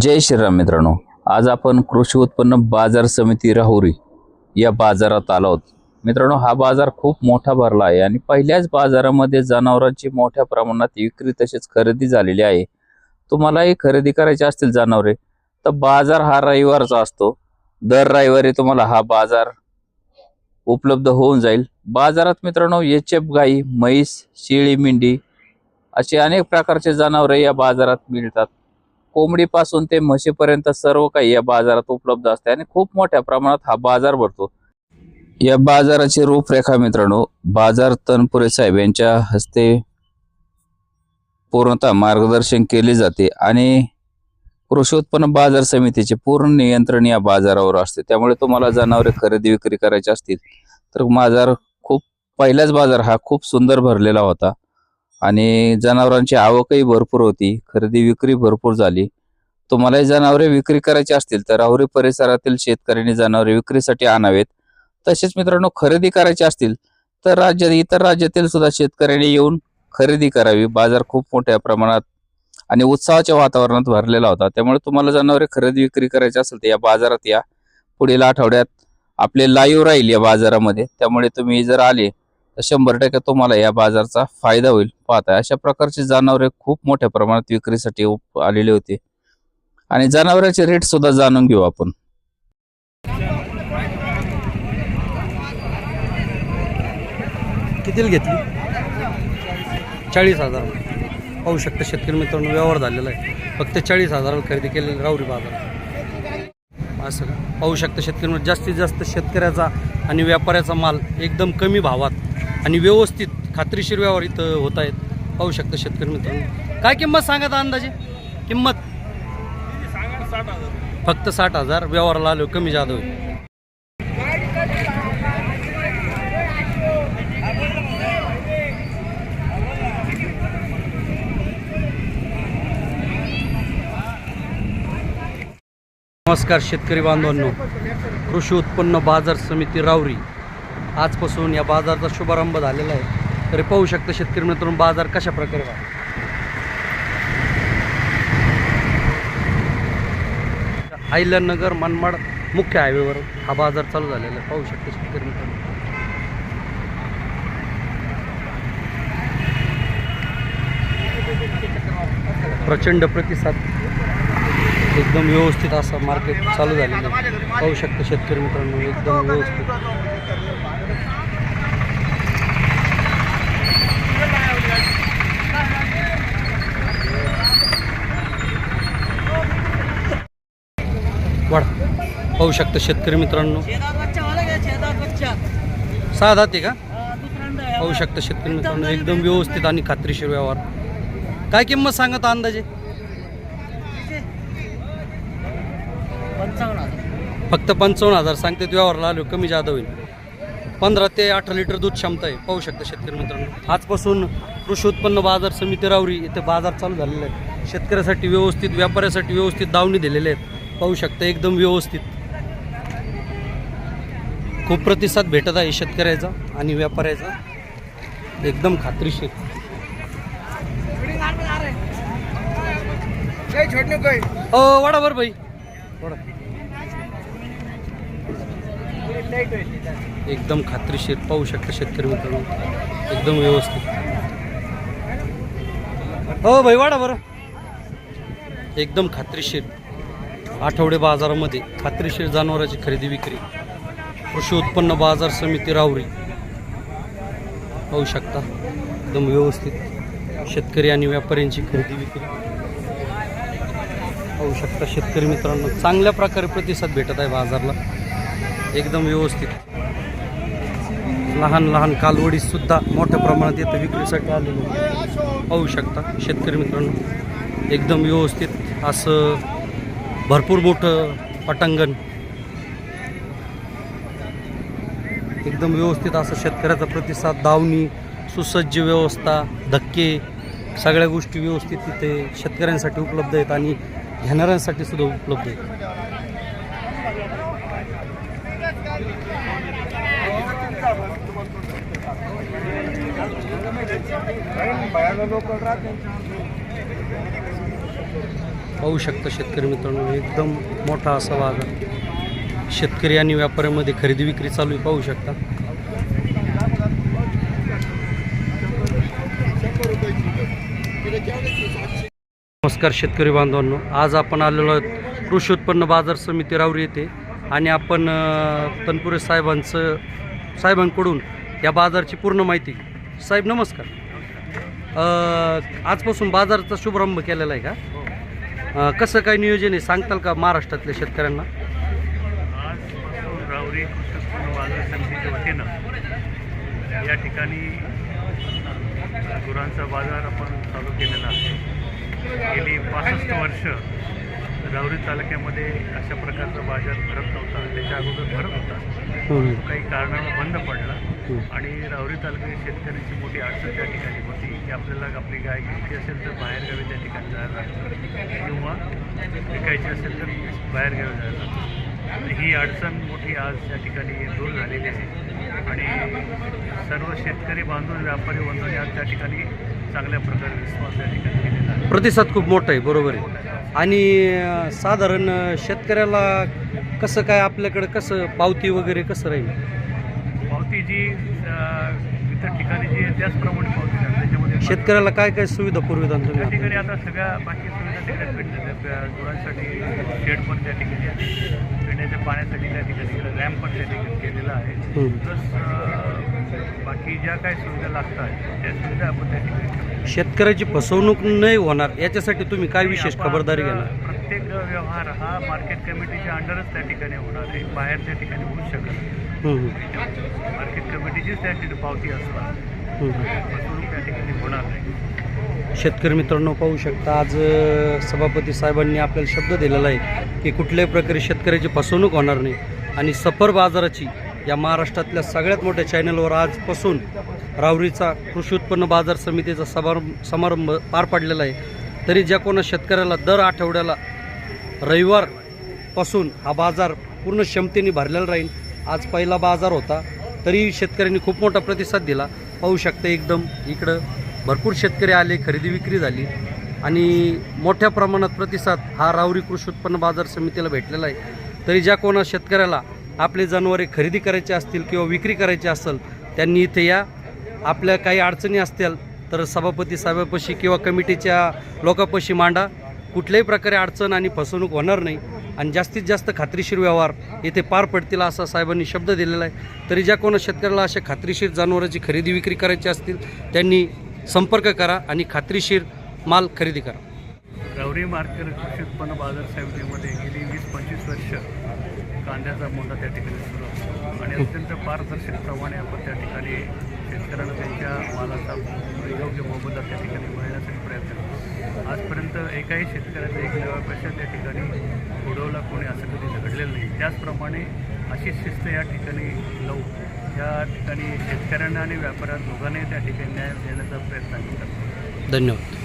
जय श्रीराम मित्रांनो. आज आपण कृषी उत्पन्न बाजार समिती राहुरी या बाजारात आलो आहोत. मित्रांनो हा बाजार खूप मोठा भरला आहे आणि पहिल्याच बाजारामध्ये जनावरांची मोठ्या प्रमाणात विक्री तसेच खरेदी झालेली आहे. तुम्हालाही खरेदी करायची असतील जनावरे तर बाजार हा रविवारचा असतो. दर रविवारी तुम्हाला हा बाजार उपलब्ध होऊन जाईल. बाजारात मित्रांनो एच एफ गाई म्हैस शेळी मेंढी असे अनेक प्रकारचे जनावरे या बाजारात मिळतात. कोंबडीपासून ते म्हशीपर्यंत सर्व काही या बाजारात उपलब्ध असते आणि खूप मोठ्या प्रमाणात हा बाजार भरतो. या बाजाराची रूपरेखा मित्रांनो बाजार तनपुरे साहेब यांच्या हस्ते पूर्णतः मार्गदर्शन केले जाते आणि कृषी उत्पन्न बाजार समितीचे पूर्ण नियंत्रण या बाजारावर असते. त्यामुळे तुम्हाला जनावरे खरेदी विक्री करायची असतील तर बाजार खूप पहिलाच बाजार हा खूप सुंदर भरलेला होता. आणि जनावरांची आवकही भरपूर होती. खरेदी विक्री भरपूर झाली. तुम्हालाही जनावरे विक्री करायची असतील तर राहुरी परिसरातील शेतकऱ्यांनी जनावरे विक्रीसाठी आणावेत. तसेच मित्रांनो खरेदी करायची असतील तर राज्यात इतर राज्यातील सुद्धा शेतकऱ्यांनी येऊन खरेदी करावी. बाजार खूप मोठ्या प्रमाणात आणि उत्साहाच्या वातावरणात भरलेला होता. त्यामुळे तुम्हाला जनावरे खरेदी विक्री करायची असेल तर या बाजारात या. पुढील आठवड्यात आपले लाईव्ह राहील या बाजारामध्ये. त्यामुळे तुम्ही जर आले तर शंभर टक्के तुम्हाला या बाजारचा फायदा होईल. पाहता अशा प्रकारची जनावरे खूप मोठ्या प्रमाणात विक्रीसाठी आलेली होती. आणि जनावरांचे रेट सुद्धा जाणून घेऊ आपण. कितीला घेतली? चाळीस हजार. पाहू शकता शेतकरी मित्रांनो व्यवहार झालेला आहे. फक्त चाळीस हजाराला खरेदी केलेली राऊरी बाजार. असं पाहू शकता शेतकरी जास्तीत जास्त शेतकऱ्याचा आणि व्यापाऱ्याचा माल एकदम कमी भावात आणि व्यवस्थित खात्रीशीर व्यवहार इथं होत आहेत. पाहू शकता शेतकरी मित्रांनो. काय किंमत सांगत अंदाजे? किंमत? फक्त साठ हजार. व्यवहाराला आलो कमी जादा होईल. नमस्कार शेतकरी बांधवांनो. कृषी उत्पन्न बाजार समिती रावरी आजपासून या बाजारचा शुभारंभ झालेला आहे. तरी पाहू शकता शेतकरी मित्रांनो बाजार कशा प्रकारे वाढतो. आयलनगर मनमाड मुख्य हायवेवर हा बाजार चालू झालेला आहे. पाहू शकता शेतकरी मित्रांनो. प्रचंड प्रतिसाद एकदम व्यवस्थित असा मार्केट चालू झालेलं आहे. पाहू शकता शेतकरी मित्रांनो एकदम व्यवस्थित. पाहू शकता शेतकरी मित्रांनो. सहा दाते का? पाहू शकता शेतकरी मित्रांनो एकदम व्यवस्थित आणि खात्रीशीर व्यवहार. काय किंमत सांगत अंदाजे? फक्त पंचावन्न हजार. सांगते व्यवहारला आलो कमी जादा होईल. पंधरा ते अठरा लिटर दूध क्षमता आहे. पाहू शकता शेतकरी मित्रांनो. आजपासून कृषी उत्पन्न बाजार समिती रावरी इथे बाजार चालू झालेला आहे शेतकऱ्यासाठी व्यवस्थित व्यापाऱ्यासाठी व्यवस्थित दावणी दिलेले आहेत. पाहू शकता एकदम व्यवस्थित. खूप प्रतिसाद भेटत आहे शेतकऱ्याचा आणि व्यापाऱ्याचा. एकदम खात्रीशीर. हो वाडा बरं भाई. एकदम खात्रीशीर. पाहू शकता शेतकरी मित्रांनो. एकदम व्यवस्थित. हो भाई वाडा बरं एकदम खात्रीशीर. आठवडे बाजारामध्ये खात्रीशीर जनावरांची खरेदी विक्री. कृषी उत्पन्न बाजार समिती रावरी. पाहू शकता एकदम व्यवस्थित शेतकरी आणि व्यापाऱ्यांची खरेदी विक्री. पाहू शकता शेतकरी मित्रांनो चांगल्या प्रकारे प्रतिसाद भेटत आहे बाजारला. एकदम व्यवस्थित. लहान लहान कालवडीसुद्धा मोठ्या प्रमाणात येतं विक्रीसाठी आलेले पाहू शकता शेतकरी मित्रांनो एकदम व्यवस्थित. असं भरपूर मोठं पटांगण एकदम व्यवस्थित असं शेतकऱ्याचा प्रतिसाद दावणी सुसज्ज व्यवस्था धक्के सगळ्या गोष्टी व्यवस्थित तिथे शेतकऱ्यांसाठी उपलब्ध आहेत आणि घेणाऱ्यांसाठी सुद्धा उपलब्ध आहेत. पाहू शकता शेतकरी मित्रांनो एकदम मोठा असा बाजार शेतकरी आणि व्यापाऱ्यांमध्ये खरेदी विक्री चालू पाहू शकता. नमस्कार शेतकरी बांधवांनो आज आपण आलेलो आहोत कृषी उत्पन्न बाजार समिती रावरी येथे आणि आपण तनपुरे साहेबांचं साहेबांकडून या बाजारची पूर्ण माहिती साहेब नमस्कार. आजपासून बाजारचा शुभारंभ केलेला आहे का? कसं काय नियोजन आहे सांगताल का महाराष्ट्रातल्या शेतकऱ्यांना? रावरी कृषी उत्पन्न बाजार समितीच्या वतीनं या ठिकाणी गुरांचा बाजार आपण चालू केलेला आहे. गेली पासष्ट वर्ष रावरी तालुक्यामध्ये अशा प्रकारचा बाजार भरत नव्हता. त्याच्या अगोदर भरत होता. काही कारणानं बंद पडला. आणि रावरी तालुक्यातील शेतकऱ्यांची मोठी अडचण त्या ठिकाणी होती. की आपल्याला आपली गाय घ्यायची असेल तर बाहेरगावी त्या ठिकाणी जायला लागतं. किंवा विकायची असेल तर बाहेरगावी जायला लागतं. ही अडचण मोठी आज त्या ठिकाणी दूर झालेली आहे. आणि सर्व शेतकरी बांधून व्यापारी बांधून आज त्या ठिकाणी चांगल्या प्रकारे रिस्पॉन्स त्या ठिकाणी केलेला आहे. प्रतिसाद खूप मोठा आहे बरोबर आहे. आणि साधारण शेतकऱ्याला कसं काय आपल्याकडं कसं पावती वगैरे कसं राहील? पावती जी इतर ठिकाणी जी आहे त्याचप्रमाणे पावती आहे. शेतकऱ्याला काय काय सुविधा पुरविता त्या तुम्ही ठिकाणी आता सगळ्या बाकी सुविधा तिकडे भेटतात त्या गुरांसाठी शेड पण त्या ठिकाणी आहे पिण्याच्या पाण्यासाठी त्या ठिकाणी रॅम्प पण त्या ठिकाणी केलेला आहे. प्लस बाकी ज्या काही सुविधा लागतात त्या सुविधा आपण त्या ठिकाणी ठेवतो. शेतकऱ्याची फसवणूक नाही होणार याच्यासाठी तुम्ही काय विशेष आपण, खबरदारी घेणार प्रत्येक व्यवहार हा मार्केट कमिटीच्या अंडरच त्या ठिकाणी होणार आहे बाहेर त्या ठिकाणी होऊ शकत नाही. मार्केट कमिटीचीच त्या ठिकाणी पावती असणार. फसवणूक त्या ठिकाणी होणार नाही शेतकरी मित्रांनो पाहू शकता आज सभापती साहेबांनी आपल्याला शब्द दिलेला आहे की कुठल्याही प्रकारे शेतकऱ्याची फसवणूक होणार नाही. आणि सफर बाजाराची या महाराष्ट्रातल्या सगळ्यात मोठ्या चॅनलवर आजपासून रावरीचा कृषी उत्पन्न बाजार समितीचा समारंभ समारंभ पार पडलेला आहे. तरी ज्या कोणा शेतकऱ्याला दर आठवड्याला रविवारपासून हा बाजार पूर्ण क्षमतेने भरलेला राहील. आज पहिला बाजार होता तरी शेतकऱ्यांनी खूप मोठा प्रतिसाद दिला. पाहू शकता एकदम इकडं भरपूर शेतकरी आले खरेदी विक्री झाली. आणि मोठ्या प्रमाणात प्रतिसाद हा रावरी कृषी उत्पन्न बाजार समितीला भेटलेला आहे. तरी ज्या कोणा शेतकऱ्याला आपले जनावरे खरेदी करायचे असतील किंवा विक्री करायची असेल त्यांनी इथे या. आपल्या काही अडचणी असतील तर सभापती साहेबापाशी किंवा कमिटीच्या लोकापाशी मांडा. कुठल्याही प्रकारे अडचण आणि फसवणूक होणार नाही आणि जास्तीत जास्त खात्रीशीर व्यवहार येथे पार पडतील असा साहेबांनी शब्द दिलेला आहे. तरी ज्या कोणा शेतकऱ्याला अशा खात्रीशीर जनावरांची खरेदी विक्री करायची असतील त्यांनी संपर्क करा आणि खात्रीशीर माल खरेदी करा. रावरी मार्केट कृषी उत्पन्न बाजार समितीमध्ये गेली वीस पंचवीस वर्ष कांद्याचा मोंडा त्या ठिकाणी सुरू असतो आणि अत्यंत पारदर्शकप्रमाणे आपण त्या ठिकाणी शेतकऱ्यांना त्यांच्या मालाचा योग्य मोबदला त्या ठिकाणी प्रयत्न करतो एकाही शेतकऱ्याचा एक नव्यापेक्षा त्या ठिकाणी उडवला कोणी असं कधी घडलेलं नाही. त्याचप्रमाणे अशी शिस्त या ठिकाणी लावू या ठिकाणी शेतकऱ्यांना आणि व्यापाऱ्यांना दोघांनाही त्या ठिकाणी न्याय देण्याचा प्रयत्न आम्ही करतो धन्यवाद.